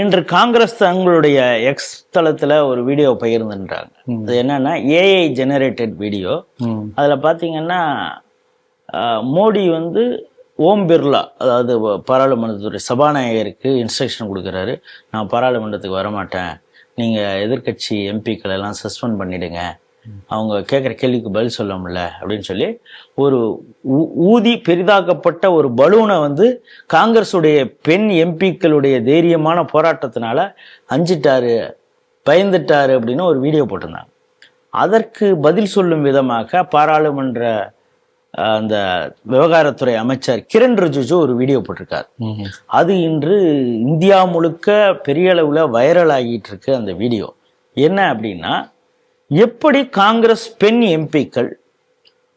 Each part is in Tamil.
இன்று காங்கிரஸ் தங்களுடைய எக்ஸ் தளத்துல ஒரு வீடியோ பகிர்ந்துன்றாங்க அது என்னன்னா ஏஐ ஜெனரேட்டட் வீடியோ. அதுல பாத்தீங்கன்னா மோடி வந்து ஓம் பிர்லா அதாவது பாராளுமன்றத்துறை சபாநாயகருக்கு இன்ஸ்ட்ரக்ஷன் கொடுக்குறாரு. நான் பாராளுமன்றத்துக்கு வரமாட்டேன். நீங்க எதிர்க்கட்சி எம்பிக்கள் எல்லாம் சஸ்பெண்ட் பண்ணிடுங்க. அவங்க கேட்குற கேள்விக்கு பதில் சொல்ல முடியல அப்படின்னு சொல்லி ஒரு ஊதி பெரிதாக்கப்பட்ட ஒரு பலூனை வந்து காங்கிரஸுடைய பெண் எம்பிக்களுடைய தைரியமான போராட்டத்தினால அஞ்சிட்டாரு பயந்துட்டாரு அப்படின்னு ஒரு வீடியோ போட்டிருந்தாங்க. அதற்கு பதில் சொல்லும் விதமாக பாராளுமன்ற அந்த விவகாரத்துறை அமைச்சர் கிரண் ரிஜிஜு ஒரு வீடியோ போட்டிருக்காரு. அது இன்று இந்தியா முழுக்க பெரிய அளவில் வைரல் ஆகிட்டு இருக்கு அந்த வீடியோ. என்ன அப்படின்னா எப்படி காங்கிரஸ் பெண் எம்பிக்கள்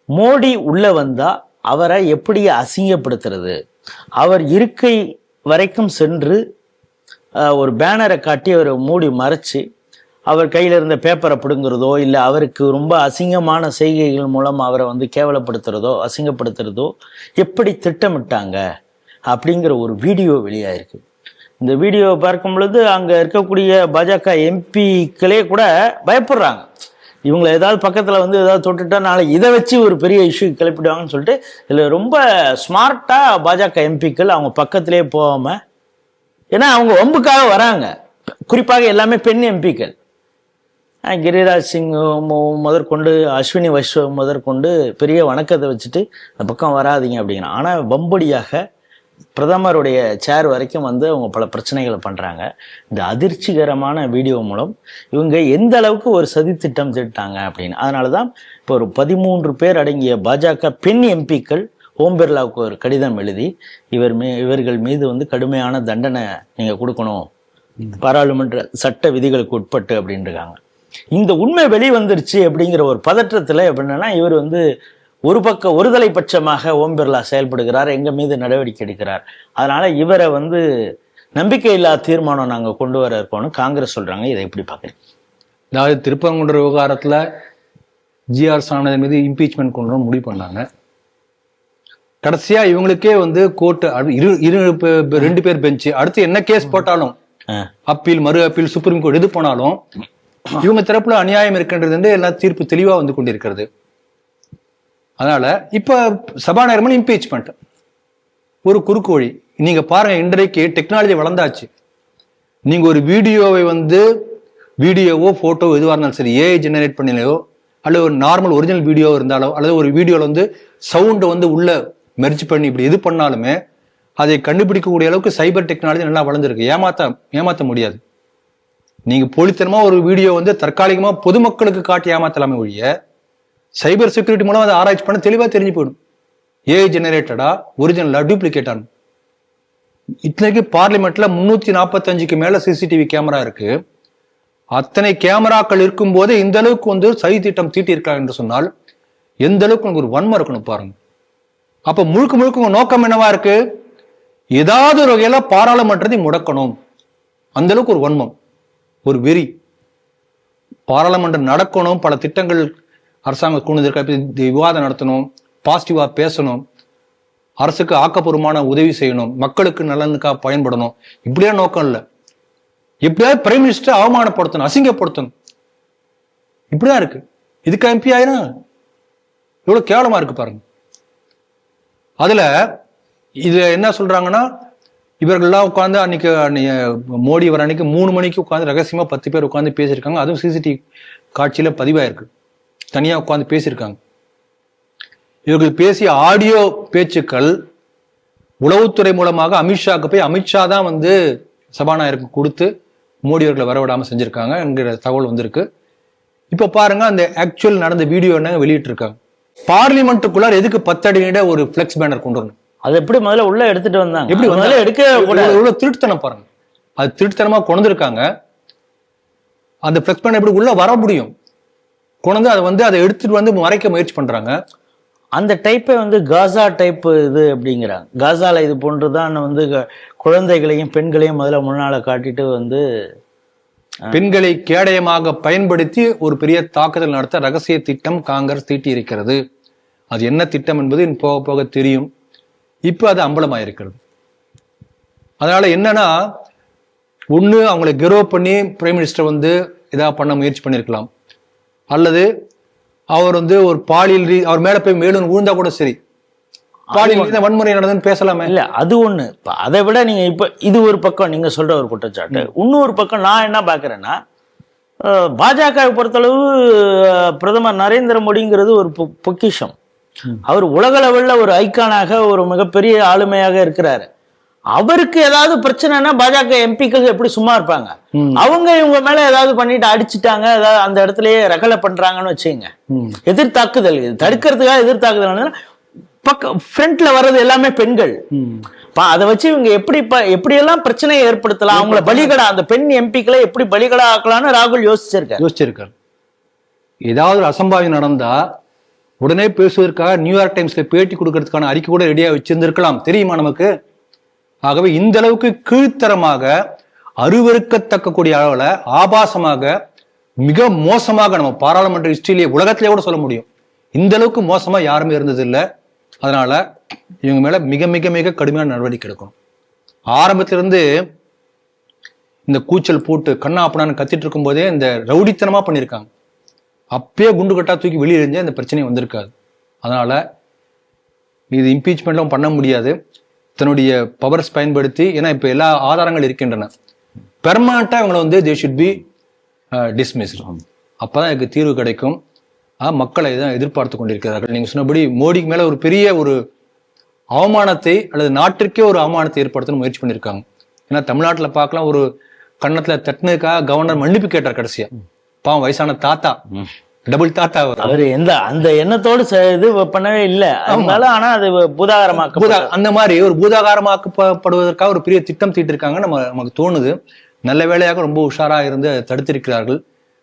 மோடி உள்ள வந்தா அவரை எப்படி அசிங்கப்படுத்துறது? அவர் இருக்கை வரைக்கும் சென்று ஒரு பேனரை காட்டி அவரை மூடி மறைச்சு அவர் கையில் இருந்த பேப்பரை பிடுங்குறதோ இல்லை அவருக்கு ரொம்ப அசிங்கமான செய்கைகள் மூலம் அவரை வந்து கேவலப்படுத்துறதோ அசிங்கப்படுத்துறதோ எப்படி திட்டமிட்டாங்க? அப்படிங்கிற ஒரு வீடியோ வெளியாயிருக்கு. இந்த வீடியோவை பார்க்கும் பொழுது அங்கே இருக்கக்கூடிய பாஜக எம்பிக்களே கூட பயப்படுறாங்க. இவங்களை ஏதாவது பக்கத்தில் வந்து ஏதாவது தொட்டுட்டா நாளை இதை வச்சு ஒரு பெரிய இஷ்யூ கிளப்பிடுவாங்கன்னு சொல்லிட்டு இதில் ரொம்ப ஸ்மார்ட்டாக பாஜக எம்பிக்கள் அவங்க பக்கத்திலே போகாமல் ஏன்னா அவங்க வம்புக்காக வராங்க. குறிப்பாக எல்லாமே பெண் எம்பிக்கள். கிரிராஜ் சிங் முதற்கொண்டு அஸ்வினி வைஷ்வ முதற்கொண்டு பெரிய வணக்கத்தை வச்சுட்டு அந்த பக்கம் வராதீங்க அப்படிங்கிறான் ஆனால் வம்படியாக பிரதமருடைய சேர் வரைக்கும் வந்து அவங்க பல பிரச்சனைகளை பண்ணுறாங்க இந்த அதிர்ச்சிகரமான வீடியோ மூலம் இவங்க எந்த அளவுக்கு ஒரு சதி திட்டம் திட்டாங்க அப்படின்னு. அதனால தான் இப்போ ஒரு பதிமூன்று பேர் அடங்கிய பாஜக பெண் எம்பிக்கள் ஓம் பிர்லாவுக்கு ஒரு கடிதம் எழுதி இவர் மீ இவர்கள் மீது வந்து கடுமையான தண்டனை நீங்கள் கொடுக்கணும். பாராளுமன்ற சட்ட விதிகளுக்கு உட்பட்டு அப்படின்றாங்க இந்த உண்மை வெளிவந்துருச்சு அப்படிங்கிற ஒரு பதற்றத்தில் எப்படின்னா இவர் வந்து ஒரு பக்க ஒருதலை பட்சமாக ஓம் பிர்லா செயல்படுகிறார் எங்க மீது நடவடிக்கை எடுக்கிறார். அதனால இவரை வந்து நம்பிக்கையில்லா தீர்மானம் நாங்க கொண்டு வர இருக்கோம்னு காங்கிரஸ் சொல்றாங்க. இதை எப்படி பாக்குறீங்க அதாவது திருப்பரங்குன்ற விவகாரத்துல ஜிஆர் சாணன் மீது இம்பீச்மெண்ட் கொண்டு வர முடிவு பண்ணாங்க. கடைசியா இவங்களுக்கே வந்து கோர்ட் இரு இரு ரெண்டு பேர் பெஞ்சு அடுத்து என்ன கேஸ் போட்டாலும் அப்பீல் மறு அப்பீல் சுப்ரீம் கோர்ட் எது போனாலும் இவங்க தரப்புல அநியாயம் இருக்கின்றது வந்து எல்லாம் தீர்ப்பு தெளிவா வந்து கொண்டிருக்கிறது. அதனால இப்போ சபாநாயகர் இம்பீச்மெண்ட் ஒரு குறுக்கு வழி. நீங்க பாருங்க இன்றைக்கு டெக்னாலஜி வளர்ந்தாச்சு. நீங்க ஒரு வீடியோவை வந்து வீடியோவோ ஃபோட்டோ எதுவாக இருந்தாலும் சரி ஏஐ ஜெனரேட் பண்ணிலையோ அல்லது ஒரு நார்மல் ஒரிஜினல் வீடியோ இருந்தாலோ அல்லது ஒரு வீடியோவில் வந்து சவுண்டை வந்து உள்ள மெர்ஜ் பண்ணி இப்படி எது பண்ணாலுமே அதை கண்டுபிடிக்கக்கூடிய அளவுக்கு சைபர் டெக்னாலஜி நல்லா வளர்ந்துருக்கு. ஏமாத்த ஏமாற்ற முடியாது. நீங்கள் போலித்தனமாக ஒரு வீடியோ வந்து தற்காலிகமாக பொதுமக்களுக்கு காட்டி ஏமாத்தலாமே ஒழிய சைபர் செக்யூரிட்டி மூலம் அதை ஆராய்ச்சி பண்ண தெளிவாக தெரிஞ்சு போயிடும். ஏஐ ஜெனரேட்டடா ஒரிஜினலா டூப்ளிகேட்டான் இத்தனைக்கு பார்லிமெண்ட்ல முன்னூத்தி நாற்பத்தஞ்சுக்கு மேல சிசிடிவி கேமரா இருக்கு. அத்தனை கேமராக்கள் இருக்கும் போதே இந்த அளவுக்கு வந்து சதி திட்டம் தீட்டி இருக்காங்க என்று சொன்னால் எந்த அளவுக்கு உங்களுக்கு ஒரு வன்மம் இருக்கணும் பாருங்க. அப்ப முழுக்க முழுக்க உங்க நோக்கம் என்னவா இருக்கு? ஏதாவது ஒரு வகையில பாராளுமன்றத்தை முடக்கணும். அந்த அளவுக்கு ஒரு வன்மம் ஒரு வெறி. பாராளுமன்றம் நடக்கணும் பல திட்டங்கள் அரசாங்கம் கொண்டு வந்திருக்க விவாதம் நடத்தணும் பாசிட்டிவாக பேசணும் அரசுக்கு ஆக்கப்பூர்வமான உதவி செய்யணும் மக்களுக்கு நலனுக்காக பயன்படணும். இப்படியா நோக்கம் இல்லை. எப்படியாவது பிரைம் மினிஸ்டர் அவமானப்படுத்தணும் அசிங்கப்படுத்தணும். இப்படிதான் இருக்கு. இதுக்கு எம்பி ஆயிரும் இவ்வளோ கேவலமா இருக்கு பாருங்க. அதுல இது என்ன சொல்றாங்கன்னா இவர்கள்லாம் உட்காந்து அன்னைக்கு அன்னைக்கு மோடி வர அன்னைக்கு மூணு மணிக்கு உட்காந்து ரகசியமா பத்து பேர் உட்காந்து பேசியிருக்காங்க. அதுவும் சிசிடிவி காட்சியில பதிவாயிருக்கு. தனியா உட்காந்து பேசியிருக்காங்க. இவர்கள் பேசிய ஆடியோ பேச்சுக்கள் உளவுத்துறை மூலமாக அமித்ஷாக்கு போய் அமித்ஷா தான் வந்து சபாநாயகருக்கு கொடுத்து மோடி அவர்களை வரவிடாம செஞ்சிருக்காங்க என்கிற தகவல் வந்திருக்கு. இப்ப பாருங்க அந்த ஆக்சுவல் நடந்த வீடியோ என்ன வெளியிட்டிருக்காங்க. பார்லிமெண்ட்டுக்குள்ளார எதுக்கு பத்தடி நீட ஒரு ஃபிளெக்ஸ் பேனர் கொண்டு வரணும். அது எப்படி முதல்ல உள்ள எடுத்துட்டு வந்தாங்க? எப்படி முதல்ல? எடுக்க இவ்வளவு திருட்டுத்தனம் பாருங்க. அது திருட்டுத்தனமா கொண்டிருக்காங்க அந்த ஃபிளெக்ஸ் பேனர் எப்படி உள்ள வர முடியும்? கொண்டு அதை வந்து அதை எடுத்துட்டு வந்து மறைக்க முயற்சி பண்றாங்க. அந்த டைப்பே வந்து காசா டைப் இது அப்படிங்கிறாங்க. காசால இது போன்றுதான் வந்து குழந்தைகளையும் பெண்களையும் முதல்ல முன்னால காட்டிட்டு வந்து பெண்களை கேடயமாக பயன்படுத்தி ஒரு பெரிய தாக்குதல் நடத்த ரகசிய திட்டம் காங்கிரஸ் தீட்டி இருக்கிறது அது என்ன திட்டம் என்பது போக போக தெரியும். இப்ப அது அம்பலமாயிருக்கிறது. அதனால என்னன்னா ஒண்ணு அவங்களை கெரோ பண்ணி பிரைம் மினிஸ்டர் வந்து ஏதாவது பண்ண முயற்சி பண்ணியிருக்கலாம் அல்லது அவர் வந்து ஒரு பாலியல் ரீ- அவர் மேல போய் மேலும் விழுந்தா கூட சரி. பாலியல் வன்முறை நடந்ததுன்னு பேசலாமே. இல்ல அது ஒண்ணு. அதை விட நீங்க இப்ப இது ஒரு பக்கம் நீங்க சொல்ற ஒரு குற்றச்சாட்டு. இன்னொரு பக்கம் நான் என்ன பாக்குறேன்னா பாஜகவை பொறுத்தளவு பிரதமர் நரேந்திர மோடிங்கிறது ஒரு பொக்கிஷம். அவர் உலக லெவல்ல ஒரு ஐக்கானாக ஒரு மிகப்பெரிய ஆளுமையாக இருக்கிறாரு. அவருக்கு ஏதாவது பிரச்சனைனா பாஜக எம்பிக்கள் எப்படி சும்மா இருப்பாங்க. அவங்க இவங்க மேல ஏதாவது பண்ணிட்டு அடிச்சிட்டாங்க ஏதாவது அந்த இடத்துலயே ரகலை பண்றாங்கன்னு வச்சுக்கோங்க. ம். எதிர்த்தாக்குதல் இது தடுக்கிறதுக்காக எதிர்த்தாக்குதல் பக்க ஃப்ரண்ட்ல வர்றது எல்லாமே பெண்கள். அதை வச்சு இவங்க எப்படி எப்படியெல்லாம் பிரச்சனையை ஏற்படுத்தலாம்? அவங்கள பலிகடா அந்த பெண் எம்பிக்களை எப்படி பலிகடா ஆக்கலாம்னு ராகுல் யோசிச்சிருக்காரு. யோசிச்சிருக்காரு. ஏதாவது ஒரு அசம்பாவிதம் நடந்தா உடனே பேசுவதற்காக நியூயார்க் டைம்ஸ்ல பேட்டி கொடுக்கறதுக்கான அறிக்கை கூட ரெடியா வச்சிருந்திருக்கலாம். தெரியுமா நமக்கு? ஆகவே இந்த அளவுக்கு கீழ்த்தரமாக அருவருக்கத்தக்க கூடிய அளவுல ஆபாசமாக மிக மோசமாக நம்ம பாராளுமன்ற ஹிஸ்டரியிலே உலகத்திலே கூட சொல்ல முடியும். இந்த அளவுக்கு மோசமா யாருமே இருந்தது இல்ல அதனால இவங்க மேல மிக மிக மிக கடுமையான நடவடிக்கை எடுக்கணும். ஆரம்பத்திலிருந்து இந்த கூச்சல் போட்டு கண்ணா அப்பனான்னு கத்திட்டு இருக்கும்போதே இந்த ரவுடித்தனமா பண்ணியிருக்காங்க. அப்பயே குண்டு கட்டா தூக்கி வெளியே எறிஞ்சா இந்த பிரச்சனை வந்திருக்காது. அதனால இது இம்பீச்மெண்ட்லாம் பண்ண முடியாது. தன்னுடைய பவர்ஸ் பயன்படுத்தி ஏன்னா இப்ப எல்லா ஆதாரங்கள் இருக்கின்றன. பெர்மனண்டா இவங்களை வந்து தே ஷுட் பி டிஸ்மிஸ் அப்பதான் இதுக்கு தீர்வு கிடைக்கும். மக்களை தான் எதிர்பார்த்து கொண்டிருக்கிறார்கள். நீங்க சொன்னபடி மோடிக்கு மேல ஒரு பெரிய ஒரு அவமானத்தை அல்லது நாட்டிற்கே ஒரு அவமானத்தை ஏற்படுத்தணும் முயற்சி பண்ணியிருக்காங்க ஏன்னா தமிழ்நாட்டுல பார்க்கலாம் ஒரு கன்னத்துல தட்டினதுக்காக கவர்னர் மன்னிப்பு கேட்டார் கடைசியா. பாவம் வயசான தாத்தா. டபுள் தாத்தா அவர் எந்த அந்த எண்ணத்தோடு இது பண்ணவே இல்லை. அதனால ஆனா அது பூதாகரமாக்க பூதா அந்த மாதிரி ஒரு பூதாகாரமாக்கப்படுவதற்காக ஒரு பெரிய திட்டம் தீட்டிருக்காங்க நம்ம நமக்கு தோணுது. நல்ல வேளையாக ரொம்ப உஷாரா இருந்து தடுத்திருக்கிறார்கள்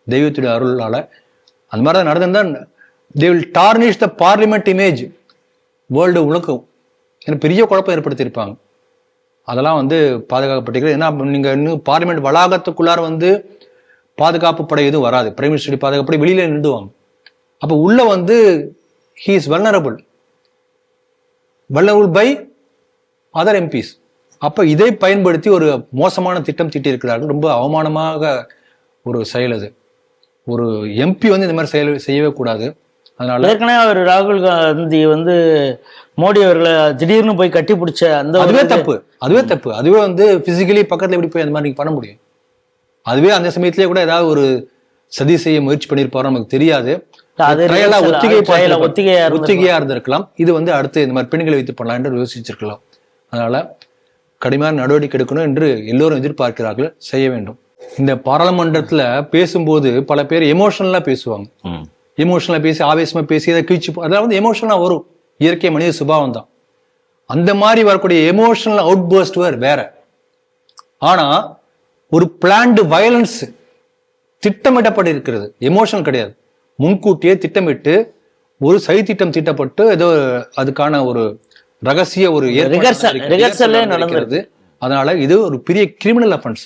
தெய்வத்துடைய அருளால. அந்த மாதிரி தான் நடந்திருந்தா they will tarnish the parliament image world உலகம். ஏன்னா பெரிய குழப்பம் ஏற்படுத்தியிருப்பாங்க. அதெல்லாம் வந்து பாதுகாக்கப்பட்டிருக்கிறது. ஏன்னா நீங்க இன்னும் பார்லிமெண்ட் வளாகத்துக்குள்ளார வந்து பாதுகாப்பு படை எதுவும் வராது. பிரைம் மினிஸ்டர் பாதுகாப்பு படை வெளியில நின்றுவாங்க அப்ப உள்ள வந்து ஹீ இஸ் வல்னரபிள் வல்லவுல் பை அதர் எம்பிஸ் அப்ப இதை பயன்படுத்தி ஒரு மோசமான திட்டம் தீட்டியிருக்கிறார்கள். ரொம்ப அவமானமாக ஒரு செயல் அது. ஒரு எம்பி வந்து இந்த மாதிரி செயல் செய்யவே கூடாது. அதனால ஏற்கனவே அவர் ராகுல் காந்தி வந்து மோடி அவர்களை திடீர்னு போய் கட்டி பிடிச்ச அந்த அதுவே தப்பு. அதுவே தப்பு. அதுவே வந்து பிசிக்கலி பக்கத்துல எப்படி போய் அந்த மாதிரி பண்ண முடியும்? அதுவே அந்த சமயத்திலே கூட ஏதாவது ஒரு சதி செய்ய முயற்சி பண்ணியிருப்பாரோ நமக்கு தெரியாது. ஒத்திகையா இருந்திருக்கலாம். இது வந்து அடுத்து இந்த மாதிரி பெண்களை வைத்து பண்ணலாம் என்று யோசிச்சிருக்கலாம். அதனால கடுமையான நடவடிக்கை எடுக்கணும் என்று எல்லோரும் எதிர்பார்க்கிறார்கள். செய்ய வேண்டும். இந்த பாராளுமன்றத்துல பேசும்போது பல பேர் எமோஷனலா பேசுவாங்க. ம். எமோஷனலா பேசி ஆவேசமா பேசி அதை கீழ்ச்சி அதெல்லாம் வந்து எமோஷனலா வரும். இயற்கை மனித சுபாவம் தான் அந்த மாதிரி வரக்கூடிய எமோஷனல் அவுட் பர்ஸ்ட் வேற. ஆனா ஒரு பிளான்டு வயலன்ஸ் திட்டமிடப்பட்டு இருக்கிறது எமோஷனல் கிடையாது. முன்கூட்டியே திட்டமிட்டு ஒரு சதி திட்டம் தீட்டப்பட்டு ஏதோ அதுக்கான ஒரு ரகசிய ஒரு நடந்திருக்கிறது. அதனால இது ஒரு பெரிய கிரிமினல் அஃபென்ஸ்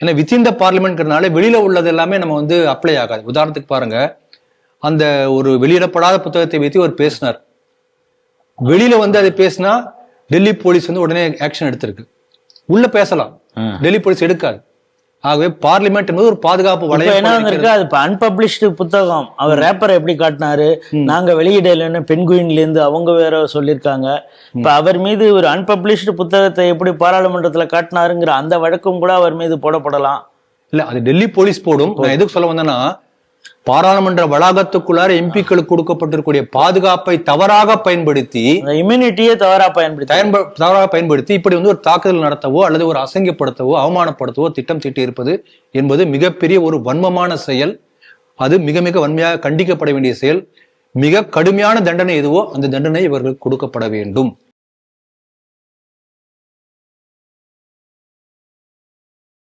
ஏன்னா வித்தின் த பார்லிமெண்ட்னால வெளியில உள்ளது எல்லாமே நம்ம வந்து அப்ளை ஆகாது. உதாரணத்துக்கு பாருங்க. அந்த ஒரு வெளியிடப்படாத புத்தகத்தை வைத்து ஒரு பேசினார். வெளியில வந்து அதை பேசினா டெல்லி போலீஸ் வந்து உடனே ஆக்ஷன் எடுத்திருக்கு. உள்ள பேசலாம். டெல்லி போலீஸ் எடுக்காது. ஆகவே பார்லிமெண்ட் என்பது ஒரு பாதுகாப்பு வளையம் என்ன வந்திருக்கு? இருக்கிறது. அது இப்ப அன்பப்ளிஷ்டு புத்தகம். அவர் ரேப்பரை எப்படி காட்டினாரு? நாங்க வெளியிடலன்னு பெண்குயின்ல இருந்து அவங்க வேற சொல்லியிருக்காங்க. இப்ப அவர் மீது ஒரு அன்பப்ளிஷ்டு புத்தகத்தை எப்படி பாராளுமன்றத்துல காட்டினாருங்கிற அந்த வழக்கும் கூட அவர் மீது போடப்படலாம். இல்ல அது டெல்லி போலீஸ் போடும். நான் எதுக்கு சொல்ல வந்தேன்னா பாராளுமன்ற வளாகத்துக்குள்ளார எம்பிக்களுக்கு கொடுக்கப்பட்டிருக்கூடிய பாதுகாப்பை தவறாக பயன்படுத்தி இம்யூனிட்டியே தவறா பயன்படுத்தி. பயன்ப- தவறாக பயன்படுத்தி இப்படி வந்து ஒரு தாக்குதல் நடத்தவோ அல்லது ஒரு அசங்கியப்படுத்தவோ அவமானப்படுத்தவோ திட்டம் தீட்டி இருப்பது என்பது மிகப்பெரிய ஒரு வன்மமான செயல். அது மிக மிக வன்மையாக கண்டிக்கப்பட வேண்டிய செயல். மிக கடுமையான தண்டனை எதுவோ அந்த தண்டனை இவர்களுக்கு கொடுக்கப்பட வேண்டும்.